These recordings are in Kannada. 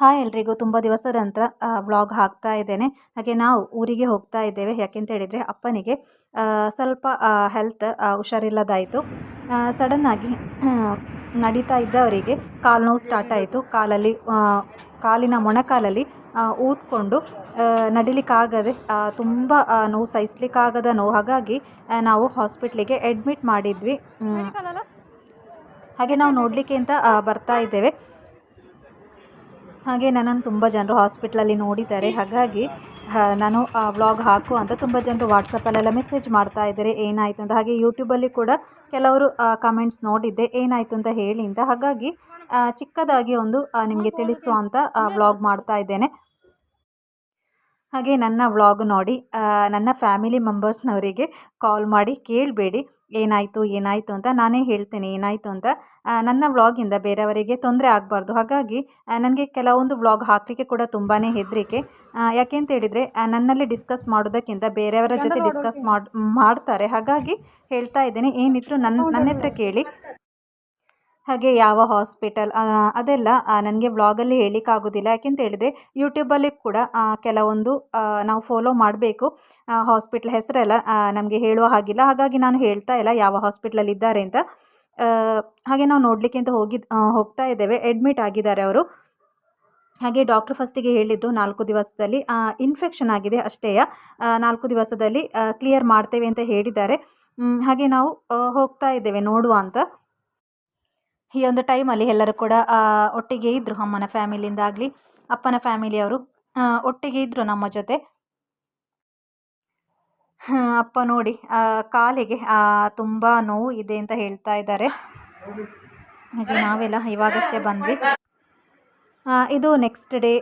ಹಾಯ್ ಎಲ್ರಿಗೂ, ತುಂಬ ದಿವಸದ ನಂತರ ವ್ಲಾಗ್ ಹಾಕ್ತಾ ಇದ್ದೇನೆ. ಹಾಗೆ ನಾವು ಊರಿಗೆ ಹೋಗ್ತಾ ಇದ್ದೇವೆ. ಯಾಕೆಂತ ಹೇಳಿದರೆ, ಅಪ್ಪನಿಗೆ ಸ್ವಲ್ಪ ಹೆಲ್ತ್ ಹುಷಾರಿಲ್ಲದಾಯಿತು. ಸಡನ್ನಾಗಿ ನಡೀತಾ ಇದ್ದವರಿಗೆ ಕಾಲು ನೋವು ಸ್ಟಾರ್ಟ್ ಆಯಿತು. ಕಾಲಲ್ಲಿ ಕಾಲಿನ ಮೊಣಕಾಲಲ್ಲಿ ಊದ್ಕೊಂಡು ನಡಿಲಿಕ್ಕಾಗದೆ ತುಂಬ ನೋವು ಸಹಿಸ್ಲಿಕ್ಕಾಗದ ನೋವು. ಹಾಗಾಗಿ ನಾವು ಹಾಸ್ಪಿಟ್ಲಿಗೆ ಅಡ್ಮಿಟ್ ಮಾಡಿದ್ವಿ. ಹಾಗೆ ನಾವು ನೋಡಲಿಕ್ಕೆ ಅಂತ ಬರ್ತಾ ಇದ್ದೇವೆ. ಹಾಗೆ ನನ್ನನ್ನು ತುಂಬ ಜನರು ಹಾಸ್ಪಿಟ್ಲಲ್ಲಿ ನೋಡಿದ್ದಾರೆ. ಹಾಗಾಗಿ ನಾನು ಆ, ವ್ಲಾಗ್ ಹಾಕು ಅಂತ ತುಂಬ ಜನರು ವಾಟ್ಸಪ್ಪಲ್ಲೆಲ್ಲ ಮೆಸೇಜ್ ಮಾಡ್ತಾ ಇದ್ದಾರೆ. ಏನಾಯಿತು ಅಂತ ಹಾಗೆ ಯೂಟ್ಯೂಬಲ್ಲಿ ಕೂಡ ಕೆಲವರು ಕಮೆಂಟ್ಸ್ ನೋಡಿದ್ದೆ. ಏನಾಯಿತು ಅಂತ ಹೇಳಿ ಅಂತ. ಹಾಗಾಗಿ ಚಿಕ್ಕದಾಗಿ ಒಂದು ನಿಮಗೆ ತಿಳಿಸುವಂಥ ವ್ಲಾಗ್ ಮಾಡ್ತಾ ಇದ್ದೇನೆ. ಹಾಗೆ ನನ್ನ ವ್ಲಾಗ್ ನೋಡಿ ನನ್ನ ಫ್ಯಾಮಿಲಿ ಮೆಂಬರ್ಸ್ನವರಿಗೆ ಕಾಲ್ ಮಾಡಿ ಕೇಳಬೇಡಿ ಏನಾಯಿತು ಏನಾಯಿತು ಅಂತ ನಾನೇ ಹೇಳ್ತೇನೆ ಏನಾಯಿತು ಅಂತ. ನನ್ನ ವ್ಲಾಗಿಂದ ಬೇರೆಯವರಿಗೆ ತೊಂದರೆ ಆಗಬಾರ್ದು. ಹಾಗಾಗಿ ನನಗೆ ಕೆಲವೊಂದು ವ್ಲಾಗ್ ಹಾಕಲಿಕ್ಕೆ ಕೂಡ ತುಂಬಾ ಹೆದರಿಕೆ. ಯಾಕೆಂತ ಹೇಳಿದರೆ ನನ್ನಲ್ಲಿ ಡಿಸ್ಕಸ್ ಮಾಡೋದಕ್ಕಿಂತ ಬೇರೆಯವರ ಜೊತೆ ಡಿಸ್ಕಸ್ ಮಾಡ್ ಮಾಡ್ತಾರೆ. ಹಾಗಾಗಿ ಹೇಳ್ತಾ ಇದ್ದೇನೆ ಏನಿದ್ರು ನನ್ನ ನನ್ನ ಹತ್ರ ಕೇಳಿ. ಹಾಗೆ ಯಾವ ಹಾಸ್ಪಿಟಲ್ ಅದೆಲ್ಲ ನನಗೆ ವ್ಲಾಗಲ್ಲಿ ಹೇಳಲಿಕ್ಕಾಗೋದಿಲ್ಲ. ಯಾಕೆಂತ ಹೇಳಿದೆ ಯೂಟ್ಯೂಬಲ್ಲಿ ಕೂಡ ಕೆಲವೊಂದು ನಾವು ಫಾಲೋ ಮಾಡಬೇಕು. ಹಾಸ್ಪಿಟ್ಲ್ ಹೆಸರೆಲ್ಲ ನಮಗೆ ಹೇಳುವ ಹಾಗಿಲ್ಲ. ಹಾಗಾಗಿ ನಾನು ಹೇಳ್ತಾ ಇಲ್ಲ ಯಾವ ಹಾಸ್ಪಿಟ್ಲಲ್ಲಿ ಇದ್ದಾರೆ ಅಂತ. ಹಾಗೆ ನಾವು ನೋಡಲಿಕ್ಕೆ ಅಂತ ಹೋಗಿ ಹೋಗ್ತಾ ಇದ್ದೇವೆ. ಅಡ್ಮಿಟ್ ಆಗಿದ್ದಾರೆ ಅವರು. ಹಾಗೆ ಡಾಕ್ಟ್ರ್ ಫಸ್ಟಿಗೆ ಹೇಳಿದ್ದು ನಾಲ್ಕು ದಿವಸದಲ್ಲಿ ಇನ್ಫೆಕ್ಷನ್ ಆಗಿದೆ ಅಷ್ಟೇ ನಾಲ್ಕು ದಿವಸದಲ್ಲಿ ಕ್ಲಿಯರ್ ಮಾಡ್ತೇವೆ ಅಂತ ಹೇಳಿದ್ದಾರೆ. ಹಾಗೆ ನಾವು ಹೋಗ್ತಾ ಇದ್ದೇವೆ ನೋಡುವ ಅಂತ. ಈ ಒಂದು ಟೈಮಲ್ಲಿ ಎಲ್ಲರೂ ಕೂಡ ಒಟ್ಟಿಗೆ ಇದ್ದರು ಅಮ್ಮನ ಫ್ಯಾಮಿಲಿಯಿಂದ ಆಗಲಿ, ಅಪ್ಪನ ಫ್ಯಾಮಿಲಿಯವರು ಒಟ್ಟಿಗೆ ಇದ್ದರು ನಮ್ಮ ಜೊತೆ. ಅಪ್ಪ ನೋಡಿ ಕಾಲಿಗೆ ತುಂಬ ನೋವು ಇದೆ ಅಂತ ಹೇಳ್ತಾ ಇದ್ದಾರೆ. ಹಾಗೆ ನಾವೆಲ್ಲ ಇವಾಗಷ್ಟೇ ಬಂದ್ವಿ. ಇದು ನೆಕ್ಸ್ಟ್ ಡೇ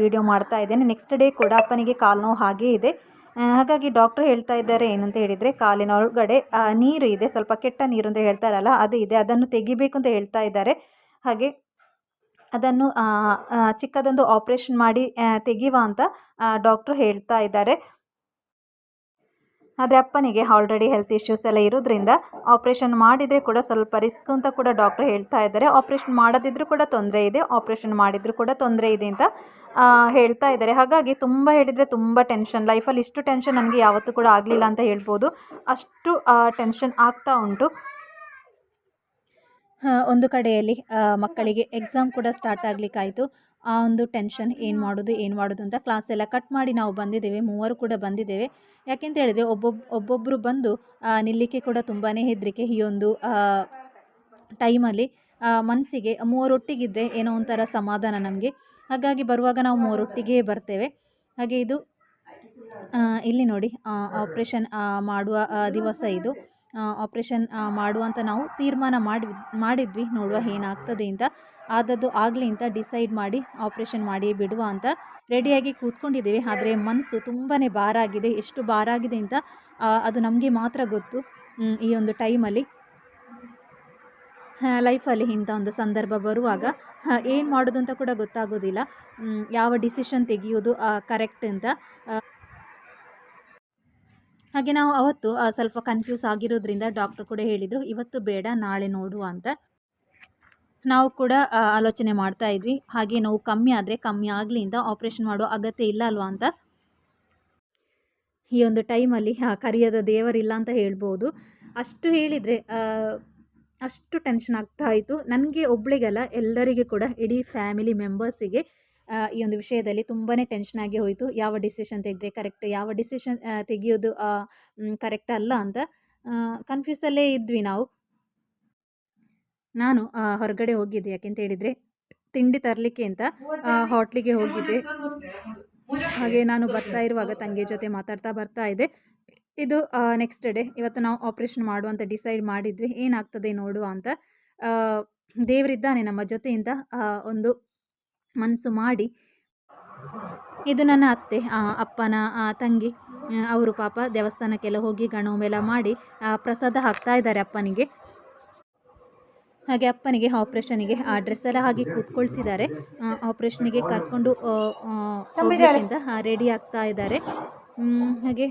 ವಿಡಿಯೋ ಮಾಡ್ತಾ ಇದ್ದೇನೆ. ನೆಕ್ಸ್ಟ್ ಡೇ ಕೂಡ ಅಪ್ಪನಿಗೆ ಕಾಲು ನೋವು ಹಾಗೇ ಇದೆ. ಹಾಗಾಗಿ ಡಾಕ್ಟರ್ ಹೇಳ್ತಾ ಇದ್ದಾರೆ ಏನಂತ ಹೇಳಿದರೆ ಕಾಲಿನ ಒಳಗಡೆ ನೀರು ಇದೆ, ಸ್ವಲ್ಪ ಕೆಟ್ಟ ನೀರು ಅಂತ ಹೇಳ್ತಾರಲ್ಲ, ಅದು ಇದೆ, ಅದನ್ನು ತೆಗಿಬೇಕು ಅಂತ ಹೇಳ್ತಾ ಇದ್ದಾರೆ. ಹಾಗೆ ಅದನ್ನು ಚಿಕ್ಕದೊಂದು ಆಪ್ರೇಷನ್ ಮಾಡಿ ತೆಗೆಯುವ ಅಂತ ಡಾಕ್ಟ್ರು ಹೇಳ್ತಾ ಇದ್ದಾರೆ. ಆದರೆ ಅಪ್ಪನಿಗೆ ಆಲ್ರೆಡಿ ಹೆಲ್ತ್ ಇಶ್ಯೂಸ್ ಎಲ್ಲ ಇರೋದ್ರಿಂದ ಆಪ್ರೇಷನ್ ಮಾಡಿದರೆ ಕೂಡ ಸ್ವಲ್ಪ ರಿಸ್ಕ್ ಅಂತ ಕೂಡ ಡಾಕ್ಟ್ರ್ ಹೇಳ್ತಾ ಇದ್ದಾರೆ. ಆಪ್ರೇಷನ್ ಮಾಡದಿದ್ದರೂ ಕೂಡ ತೊಂದರೆ ಇದೆ ಆಪ್ರೇಷನ್ ಮಾಡಿದರೂ ಕೂಡ ತೊಂದರೆ ಇದೆ ಅಂತ ಹೇಳ್ತಾ ಇದ್ದಾರೆ. ಹಾಗಾಗಿ ತುಂಬ ಹೇಳಿದರೆ ತುಂಬ ಟೆನ್ಷನ್ ಲೈಫಲ್ಲಿ ಇಷ್ಟು ಟೆನ್ಷನ್ ನನಗೆ ಯಾವತ್ತೂ ಕೂಡ ಆಗಲಿಲ್ಲ ಅಂತ ಹೇಳ್ಬೋದು. ಅಷ್ಟು ಟೆನ್ಷನ್ ಆಗ್ತಾ ಉಂಟು. ಒಂದು ಕಡೆಯಲ್ಲಿ ಮಕ್ಕಳಿಗೆ ಎಕ್ಸಾಮ್ ಕೂಡ ಸ್ಟಾರ್ಟ್ ಆಗಲಿಕ್ಕಾಯಿತು. ಆ ಒಂದು ಟೆನ್ಷನ್ ಏನು ಮಾಡೋದು ಏನು ಮಾಡೋದು ಅಂತ ಕ್ಲಾಸ್ ಎಲ್ಲ ಕಟ್ ಮಾಡಿ ನಾವು ಬಂದಿದ್ದೇವೆ. ಮೂವರು ಕೂಡ ಬಂದಿದ್ದೇವೆ. ಯಾಕೆಂತ ಹೇಳಿದರೆ ಒಬ್ಬೊಬ್ಬ ಒಬ್ಬೊಬ್ಬರು ಬಂದು ನಿಲ್ಲಿಕ್ಕೆ ಕೂಡ ತುಂಬಾ ಹೆದರಿಕೆ ಈ ಒಂದು ಟೈಮಲ್ಲಿ ಮನಸ್ಸಿಗೆ ಮೂವರೊಟ್ಟಿಗಿದ್ದರೆ ಏನೋ ಒಂಥರ ಸಮಾಧಾನ ನಮಗೆ. ಹಾಗಾಗಿ ಬರುವಾಗ ನಾವು ಮೂವರೊಟ್ಟಿಗೆ ಬರ್ತೇವೆ. ಹಾಗೆ ಇದು ಇಲ್ಲಿ ನೋಡಿ ಆಪ್ರೇಷನ್ ಮಾಡುವ ದಿವಸ ಇದು. ಆಪ್ರೇಷನ್ ಮಾಡುವಂತ ನಾವು ತೀರ್ಮಾನ ಮಾಡಿ ಮಾಡಿದ್ವಿ. ನೋಡುವ ಏನಾಗ್ತದೆ ಅಂತ. ಆದದ್ದು ಆಗಲಿ ಅಂತ ಡಿಸೈಡ್ ಮಾಡಿ ಆಪ್ರೇಷನ್ ಮಾಡಿ ಬಿಡುವ ಅಂತ ರೆಡಿಯಾಗಿ ಕೂತ್ಕೊಂಡಿದ್ದೀವಿ. ಆದರೆ ಮನಸ್ಸು ತುಂಬಾ ಭಾರ ಆಗಿದೆ. ಎಷ್ಟು ಭಾರ ಆಗಿದೆ ಅಂತ ಅದು ನಮಗೆ ಮಾತ್ರ ಗೊತ್ತು. ಈ ಒಂದು ಟೈಮಲ್ಲಿ ಲೈಫಲ್ಲಿ ಇಂಥ ಒಂದು ಸಂದರ್ಭ ಬರುವಾಗ ಏನು ಮಾಡೋದು ಅಂತ ಕೂಡ ಗೊತ್ತಾಗೋದಿಲ್ಲ. ಯಾವ ಡಿಸಿಷನ್ ತೆಗೆಯೋದು ಕರೆಕ್ಟ್ ಅಂತ. ಹಾಗೆ ನಾವು ಅವತ್ತು ಸ್ವಲ್ಪ ಕನ್ಫ್ಯೂಸ್ ಆಗಿರೋದ್ರಿಂದ ಡಾಕ್ಟ್ರು ಕೂಡ ಹೇಳಿದರು, ಇವತ್ತು ಬೇಡ, ನಾಳೆ ನೋಡುವ ಅಂತ. ನಾವು ಕೂಡ ಆಲೋಚನೆ ಮಾಡ್ತಾ ಇದ್ವಿ. ಹಾಗೆ ನೋವು ಕಮ್ಮಿ ಆದರೆ ಕಮ್ಮಿ ಆಗಲಿ ಅಂತ ಆಪ್ರೇಷನ್ ಮಾಡೋ ಅಗತ್ಯ ಇಲ್ಲ ಅಲ್ವಾ ಅಂತ. ಈ ಒಂದು ಟೈಮಲ್ಲಿ ಕರಿಯದ ದೇವರಿಲ್ಲ ಅಂತ ಹೇಳ್ಬೋದು. ಅಷ್ಟು ಹೇಳಿದರೆ ಅಷ್ಟು ಟೆನ್ಷನ್ ಆಗ್ತಾ ಇತ್ತು. ನನಗೆ ಒಬ್ಬಳಿಗಲ್ಲ ಎಲ್ಲರಿಗೂ ಕೂಡ, ಇಡೀ ಫ್ಯಾಮಿಲಿ ಮೆಂಬರ್ಸಿಗೆ ಈ ಒಂದು ವಿಷಯದಲ್ಲಿ ತುಂಬಾ ಟೆನ್ಷನ್ ಆಗಿ ಹೋಯಿತು. ಯಾವ ಡಿಸಿಷನ್ ತೆಗೆದ್ರೆ ಕರೆಕ್ಟ್, ಯಾವ ಡಿಸಿಷನ್ ತೆಗೆಯೋದು ಕರೆಕ್ಟ್ ಅಲ್ಲ ಅಂತ ಕನ್ಫ್ಯೂಸಲ್ಲೇ ಇದ್ವಿ ನಾವು. ನಾನು ಹೊರಗಡೆ ಹೋಗಿದ್ದೆ. ಯಾಕೆಂತ ಹೇಳಿದರೆ, ತಿಂಡಿ ತರಲಿಕ್ಕೆ ಅಂತ ಹೋಟ್ಲಿಗೆ ಹೋಗಿದ್ದೆ. ಹಾಗೆ ನಾನು ಬರ್ತಾ ಇರುವಾಗ ತಂಗಿ ಜೊತೆ ಮಾತಾಡ್ತಾ ಬರ್ತಾ ಇದ್ದೆ. ಇದು ನೆಕ್ಸ್ಟ್ ಡೇ ಇವತ್ತು ನಾವು ಆಪ್ರೇಷನ್ ಮಾಡುವಂತ ಡಿಸೈಡ್ ಮಾಡಿದ್ವಿ. ಏನಾಗ್ತದೆ ನೋಡುವ ಅಂತ. ದೇವರಿದ್ದಾನೆ ನಮ್ಮ ಜೊತೆಯಿಂದ ಒಂದು ಮನಸ್ಸು ಮಾಡಿ. ಇದು ನನ್ನ ಅತ್ತೆ ಅಪ್ಪನ ತಂಗಿ. ಅವರು ಪಾಪ ದೇವಸ್ಥಾನಕ್ಕೆಲ್ಲ ಹೋಗಿ ಗಣೋಮೆಲ್ಲ ಮಾಡಿ ಪ್ರಸಾದ ಹಾಕ್ತಾ ಇದ್ದಾರೆ ಅಪ್ಪನಿಗೆ. ಹಾಗೆ ಅಪ್ಪನಿಗೆ ಆಪ್ರೇಷನಿಗೆ ಆ ಡ್ರೆಸ್ ಎಲ್ಲ ಹಾಗೆ ಕೂತ್ಕೊಳ್ಸಿದ್ದಾರೆ. ಆಪ್ರೇಷನಿಗೆ ಕರ್ಕೊಂಡು ರೆಡಿ ಆಗ್ತಾ ಇದ್ದಾರೆ. ಹಾಗೆ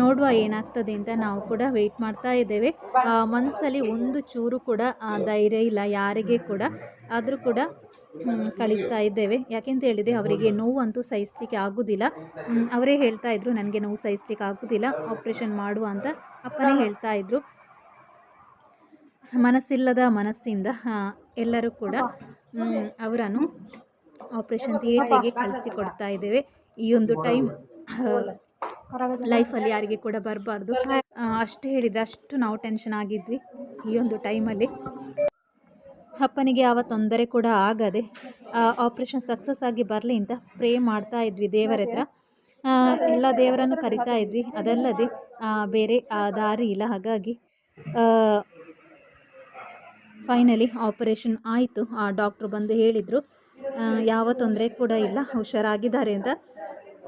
ನೋಡುವ ಏನಾಗ್ತದೆ ಅಂತ ನಾವು ಕೂಡ ವೆಯ್ಟ್ ಮಾಡ್ತಾ ಇದ್ದೇವೆ. ಮನಸ್ಸಲ್ಲಿ ಒಂದು ಚೂರು ಕೂಡ ಧೈರ್ಯ ಇಲ್ಲ ಯಾರಿಗೆ ಕೂಡ. ಆದರೂ ಕೂಡ ಕಳಿಸ್ತಾ ಇದ್ದೇವೆ. ಯಾಕೆಂತ ಹೇಳಿದರೆ ಅವರಿಗೆ ನೋವು ಅಂತೂ ಸಹಿಸ್ಲಿಕ್ಕೆ ಆಗೋದಿಲ್ಲ. ಅವರೇ ಹೇಳ್ತಾ ಇದ್ರು ನನಗೆ ನೋವು ಸಹಿಸ್ಲಿಕ್ಕೆ ಆಗೋದಿಲ್ಲ. ಆಪ್ರೇಷನ್ ಮಾಡುವ ಅಂತ. ಅಪ್ಪನೇ ಹೇಳ್ತಾ ಇದ್ರು. ಮನಸ್ಸಿಲ್ಲದ ಮನಸ್ಸಿಂದ ಎಲ್ಲರೂ ಕೂಡ ಅವರನ್ನು ಆಪ್ರೇಷನ್ ಥಿಯೇಟ್ರಿಗೆ ಕಳಿಸಿಕೊಡ್ತಾ ಇದ್ದೇವೆ. ಈ ಒಂದು ಟೈಮ್ ಲೈಫಲ್ಲಿ ಯಾರಿಗೆ ಕೂಡ ಬರಬಾರ್ದು. ಅಷ್ಟು ಹೇಳಿದರೆ ಅಷ್ಟು ನಾವು ಟೆನ್ಷನ್ ಆಗಿದ್ವಿ ಈ ಒಂದು ಟೈಮಲ್ಲಿ. ಅಪ್ಪನಿಗೆ ಯಾವ ತೊಂದರೆ ಕೂಡ ಆಗದೆ ಆಪ್ರೇಷನ್ ಸಕ್ಸಸ್ ಆಗಿ ಬರಲಿ ಅಂತ ಪ್ರೇ ಮಾಡ್ತಾ ಇದ್ವಿ ದೇವರ ಹತ್ರ. ಎಲ್ಲ ದೇವರನ್ನು ಕರಿತಾ ಇದ್ವಿ. ಅದಲ್ಲದೆ ಬೇರೆ ದಾರಿ ಇಲ್ಲ. ಹಾಗಾಗಿ ಫೈನಲಿ ಆಪರೇಷನ್ ಆಯಿತು. ಆ ಡಾಕ್ಟ್ರು ಬಂದು ಹೇಳಿದರು ಯಾವ ತೊಂದರೆ ಕೂಡ ಇಲ್ಲ ಹುಷಾರಾಗಿದ್ದಾರೆ ಅಂತ.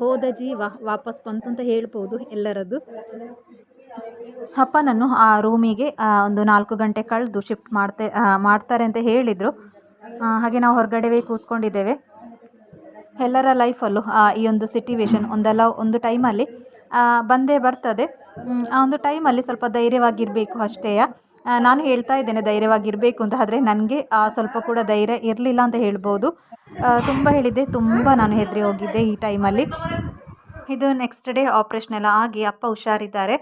ಹೋದ ಜೀವ ವಾಪಸ್ ಬಂತು ಅಂತ ಹೇಳ್ಬೋದು ಎಲ್ಲರದ್ದು. ಅಪ್ಪನನ್ನು ಆ ರೂಮಿಗೆ ಒಂದು ನಾಲ್ಕು ಗಂಟೆ ಕಳೆದು ಶಿಫ್ಟ್ ಮಾಡ್ತೆ ಮಾಡ್ತಾರೆ ಅಂತ ಹೇಳಿದರು. ಹಾಗೆ ನಾವು ಹೊರಗಡೆವೇ ಕೂತ್ಕೊಂಡಿದ್ದೇವೆ. ಎಲ್ಲರ ಲೈಫಲ್ಲೂ ಈ ಒಂದು ಸಿಟ್ಯುವೇಶನ್ ಒಂದಲ್ಲ ಒಂದು ಟೈಮಲ್ಲಿ ಬಂದೇ ಬರ್ತದೆ. ಆ ಒಂದು ಟೈಮಲ್ಲಿ ಸ್ವಲ್ಪ ಧೈರ್ಯವಾಗಿರಬೇಕು ಅಷ್ಟೇ ಆ, ನಾನು ಹೇಳ್ತಾ ಇದ್ದೇನೆ, ಧೈರ್ಯವಾಗಿರಬೇಕು ಅಂತ. ಆದರೆ ನನಗೆ ಸ್ವಲ್ಪ ಕೂಡ ಧೈರ್ಯ ಇರಲಿಲ್ಲ ಅಂತ ಹೇಳ್ಬೋದು. ತುಂಬ ಹೇಳಿದ್ದೆ, ತುಂಬ ನಾನು ಹೆದರಿ ಹೋಗಿದ್ದೆ ಈ ಟೈಮಲ್ಲಿ. ಇದು ನೆಕ್ಸ್ಟ್ ಡೇ ಆಪ್ರೇಷನ್ ಎಲ್ಲ ಆಗಿ ಅಪ್ಪ ಹುಷಾರಿದ್ದಾರೆ.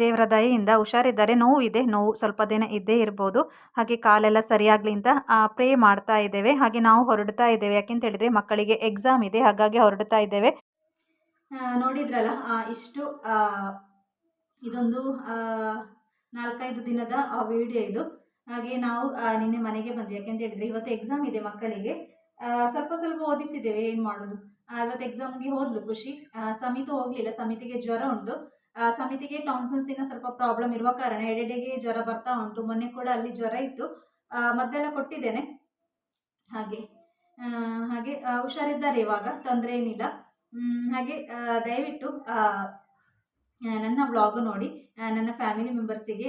ದೇವರ ದಯೆಯಿಂದ ಹುಷಾರಿದ್ದಾರೆ. ನೋವಿದೆ ನೋವು ಸ್ವಲ್ಪ ದಿನ ಇದ್ದೇ ಇರ್ಬೋದು. ಹಾಗೆ ಕಾಲೆಲ್ಲ ಸರಿಯಾಗಲಿ ಅಂತ ಪ್ರೇ ಮಾಡ್ತಾ ಇದ್ದೇವೆ. ಹಾಗೆ ನಾವು ಹೊರಡ್ತಾ ಇದ್ದೇವೆ. ಯಾಕೆಂತ ಹೇಳಿದರೆ, ಮಕ್ಕಳಿಗೆ ಎಕ್ಸಾಮ್ ಇದೆ, ಹಾಗಾಗಿ ಹೊರಡ್ತಾ ಇದ್ದೇವೆ. ನೋಡಿದ್ರಲ್ಲ ಇಷ್ಟು ಇದೊಂದು ನಾಲ್ಕೈದು ದಿನದ ವಿಡಿಯೋ ಇದು. ಹಾಗೆ ನಾವು ನಿನ್ನೆ ಮನೆಗೆ ಬಂದ್ವಿ. ಯಾಕೆಂತ ಹೇಳಿದ್ರೆ ಇವತ್ತು ಎಕ್ಸಾಮ್ ಇದೆ ಮಕ್ಕಳಿಗೆ. ಸ್ವಲ್ಪ ಸ್ವಲ್ಪ ಓದಿಸಿದ್ದೇವೆ, ಏನು ಮಾಡೋದು? ಇವತ್ತು ಎಕ್ಸಾಮ್ಗೆ ಹೋದ್ಲು ಖುಷಿ. ಸಮಿತ ಹೋಗಲಿಲ್ಲ. ಸಮಿತಿಗೆ ಜ್ವರ ಉಂಟು. ಸಮಿತಿಗೆ ಟಾನ್ಸನ್ಸಿನ ಸ್ವಲ್ಪ ಪ್ರಾಬ್ಲಮ್ ಇರುವ ಕಾರಣ ಎಡೆಡೆಗೆ ಜ್ವರ ಬರ್ತಾ ಉಂಟು. ಮೊನ್ನೆ ಕೂಡ ಅಲ್ಲಿ ಜ್ವರ ಇತ್ತು. ಮದ್ದೆಲ್ಲ ಕೊಟ್ಟಿದ್ದೇನೆ. ಹಾಗೆ ಹಾಗೆ ಹುಷಾರಿದ್ದಾರೆ ಇವಾಗ. ತೊಂದರೆ ಏನಿಲ್ಲ. ಹಾಗೆ ದಯವಿಟ್ಟು ನನ್ನ ವ್ಲಾಗ್ ನೋಡಿ ನನ್ನ ಫ್ಯಾಮಿಲಿ ಮೆಂಬರ್ಸಿಗೆ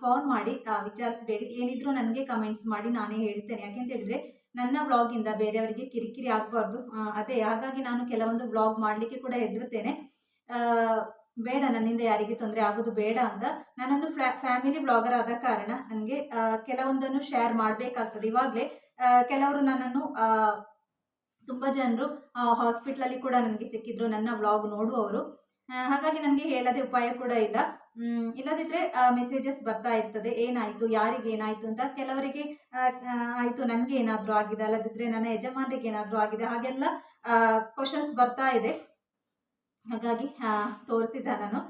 ಫೋನ್ ಮಾಡಿ ವಿಚಾರಿಸ್ಬೇಡಿ ಏನಿದ್ರು ನನಗೆ ಕಮೆಂಟ್ಸ್ ಮಾಡಿ ನಾನೇ ಹೇಳ್ತೇನೆ. ಯಾಕೆಂತ ಹೇಳಿದ್ರೆ, ನನ್ನ ವ್ಲಾಗಿಂದ ಬೇರೆಯವರಿಗೆ ಕಿರಿಕಿರಿ ಆಗಬಾರ್ದು. ಅದೇ, ಹಾಗಾಗಿ ನಾನು ಕೆಲವೊಂದು ವ್ಲಾಗ್ ಮಾಡಲಿಕ್ಕೆ ಕೂಡ ಹೆದರ್ತೇನೆ ಬೇಡ, ನನ್ನಿಂದ ಯಾರಿಗೆ ತೊಂದರೆ ಆಗೋದು ಬೇಡ ಅಂತ ನಾನೊಂದು ಫ್ಯಾ ಫ್ಯಾಮಿಲಿ ಬ್ಲಾಗರ್ ಆದ ಕಾರಣ ನನಗೆ ಕೆಲವೊಂದನ್ನು ಶೇರ್ ಮಾಡಬೇಕಾಗ್ತದೆ. ಇವಾಗಲೇ ಕೆಲವರು ನನ್ನನ್ನು ತುಂಬ ಜನರು ಹಾಸ್ಪಿಟ್ಲಲ್ಲಿ ಕೂಡ ನನಗೆ ಸಿಕ್ಕಿದ್ರು. ನನ್ನ ವ್ಲಾಗ್ ನೋಡುವವರು. ಹಾಗಾಗಿ ನನಗೆ ಹೇಳದೆ ಉಪಾಯ ಕೂಡ ಇಲ್ಲ. ಹ್ಮ್ ಇಲ್ಲದಿದ್ದರೆ ಮೆಸೇಜಸ್ ಬರ್ತಾ ಇರ್ತದೆ. ಏನಾಯಿತು? ಯಾರಿಗೆ ಏನಾಯಿತು ಅಂತ ಕೆಲವರಿಗೆ ಆಯ್ತು, ನನಗೆ ಏನಾದರೂ ಆಗಿದೆ? ಅಲ್ಲದಿದ್ದರೆ ನನ್ನ ಯಜಮಾನರಿಗೆ ಏನಾದರೂ ಆಗಿದೆ? ಹಾಗೆಲ್ಲ ಕ್ವಶನ್ಸ್ ಬರ್ತಾ ಇದೆ. ಹಾಗಾಗಿ ತೋರಿಸಿದ ನಾನು.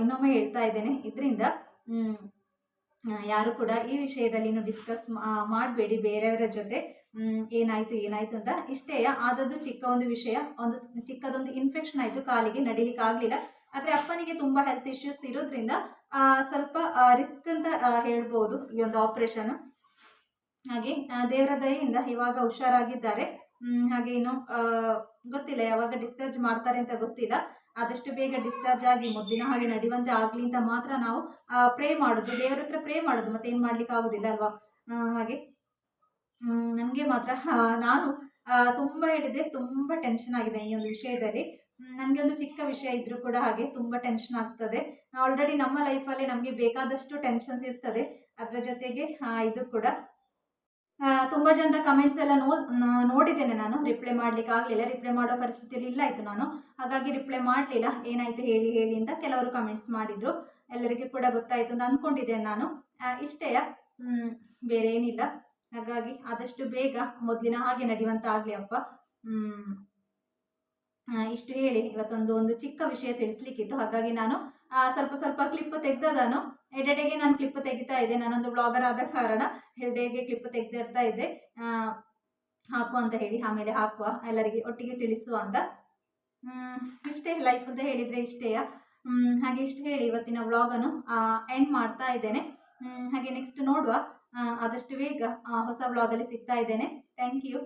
ಇನ್ನೊಮ್ಮೆ ಹೇಳ್ತಾ ಇದ್ದೇನೆ. ಇದರಿಂದ ಯಾರು ಕೂಡ ಈ ವಿಷಯದಲ್ಲಿ ಡಿಸ್ಕಸ್ ಮಾಡಬೇಡಿ ಬೇರೆಯವರ ಜೊತೆ. ಏನಾಯಿತು ಏನಾಯಿತು ಅಂತ. ಇಷ್ಟೇ, ಆದದ್ದು ಚಿಕ್ಕ ಒಂದು ವಿಷಯ. ಒಂದು ಚಿಕ್ಕದೊಂದು ಇನ್ಫೆಕ್ಷನ್ ಆಯಿತು ಕಾಲಿಗೆ, ನಡಿಲಿಕ್ಕೆ ಆಗಲಿಲ್ಲ. ಆದರೆ ಅಪ್ಪನಿಗೆ ತುಂಬ ಹೆಲ್ತ್ ಇಶ್ಯೂಸ್ ಇರೋದ್ರಿಂದ ಸ್ವಲ್ಪ ರಿಸ್ಕ್ ಅಂತ ಹೇಳ್ಬೋದು ಈ ಒಂದು ಆಪರೇಷನ್ ಹಾಗೆ ದೇವರ ದಯೆಯಿಂದ ಇವಾಗ ಹುಷಾರಾಗಿದ್ದಾರೆ. ಹಾಗೆ ಇನ್ನು ಗೊತ್ತಿಲ್ಲ, ಯಾವಾಗ ಡಿಸ್ಚಾರ್ಜ್ ಮಾಡ್ತಾರೆ ಅಂತ ಗೊತ್ತಿಲ್ಲ. ಆದಷ್ಟು ಬೇಗ ಡಿಸ್ಚಾರ್ಜ್ ಆಗಿ ಮುದ್ದಿನ ಹಾಗೆ ನಡೆಯುವಂತೆ ಆಗಲಿ ಅಂತ ಮಾತ್ರ ನಾವು ಪ್ರೇ ಮಾಡೋದು. ದೇವರ ಹತ್ರ ಪ್ರೇ ಮಾಡೋದು ಮತ್ತೆ ಏನು ಮಾಡ್ಲಿಕ್ಕೆ ಆಗೋದಿಲ್ಲ ಅಲ್ವಾ ಹಾಗೆ. ನನಗೆ ಮಾತ್ರ. ನಾನು ತುಂಬ ಹೇಳಿದೆ ತುಂಬ ಟೆನ್ಷನ್ ಆಗಿದೆ ಈ ಒಂದು ವಿಷಯದಲ್ಲಿ. ನನಗೆ ಒಂದು ಚಿಕ್ಕ ವಿಷಯ ಇದ್ದರೂ ಕೂಡ ಹಾಗೆ ತುಂಬ ಟೆನ್ಷನ್ ಆಗ್ತದೆ. ಆಲ್ರೆಡಿ ನಮ್ಮ ಲೈಫಲ್ಲಿ ನಮಗೆ ಬೇಕಾದಷ್ಟು ಟೆನ್ಷನ್ಸ್ ಇರ್ತದೆ. ಅದರ ಜೊತೆಗೆ ಇದು ಕೂಡ. ತುಂಬ ಜನರ ಕಮೆಂಟ್ಸ್ ಎಲ್ಲ ನೋ ನೋಡಿದ್ದೇನೆ ನಾನು. ರಿಪ್ಲೈ ಮಾಡ್ಲಿಕ್ಕೆ ಆಗಲಿಲ್ಲ. ರಿಪ್ಲೈ ಮಾಡೋ ಪರಿಸ್ಥಿತಿಯಲ್ಲಿ ಇಲ್ಲ ಆಯಿತು ನಾನು. ಹಾಗಾಗಿ ರಿಪ್ಲೈ ಮಾಡಲಿಲ್ಲ. ಏನಾಯಿತು ಹೇಳಿ ಹೇಳಿ ಅಂತ ಕೆಲವರು ಕಮೆಂಟ್ಸ್ ಮಾಡಿದರು. ಎಲ್ಲರಿಗೂ ಕೂಡ ಗೊತ್ತಾಯಿತು ಅಂತ ಅಂದ್ಕೊಂಡಿದ್ದೇನೆ ನಾನು. ಇಷ್ಟೇಯ ಇಷ್ಟೇ ಬೇರೆ ಏನಿಲ್ಲ. ಹಾಗಾಗಿ ಆದಷ್ಟು ಬೇಗ ಮೊದಲಿನ ಹಾಗೆ ನಡೆಯುವಂತ ಆಗಲಿ ಅಪ್ಪ ಇಷ್ಟು ಹೇಳಿ. ಇವತ್ತೊಂದು ಒಂದು ಚಿಕ್ಕ ವಿಷಯ ತಿಳಿಸ್ಲಿಕ್ಕಿತ್ತು. ಹಾಗಾಗಿ ನಾನು ಸ್ವಲ್ಪ ಸ್ವಲ್ಪ ಕ್ಲಿಪ್ ತೆಗ್ದದಾನು. ಎಡೆಡೆಗೆ ನಾನು ಕ್ಲಿಪ್ ತೆಗಿತಾ ಇದ್ದೆ. ನಾನೊಂದು ಬ್ಲಾಗರ್ ಆದ ಕಾರಣ ಎಡೆಗೆ ಕ್ಲಿಪ್ ತೆಗ್ದಿಡ್ತಾ ಇದ್ದೆ. ಹಾಕು ಅಂತ ಹೇಳಿ. ಆಮೇಲೆ ಹಾಕುವ. ಎಲ್ಲರಿಗೆ ಒಟ್ಟಿಗೆ ತಿಳಿಸುವ ಅಂತ. ಇಷ್ಟೇ ಲೈಫ್ ಅಂತ ಹೇಳಿದರೆ ಇಷ್ಟೇಯ ಹಾಗೆ ಇಷ್ಟು ಹೇಳಿ ಇವತ್ತಿನ ವ್ಲಾಗನ್ನು ಎಂಡ್ ಮಾಡ್ತಾ ಇದ್ದೇನೆ. ಹಾಗೆ ನೆಕ್ಸ್ಟ್ ನೋಡುವ. ಆದಷ್ಟು ಬೇಗ ಹೊಸ ಬ್ಲಾಗಲ್ಲಿ ಸಿಗ್ತಾ ಇದ್ದೇನೆ. Thank you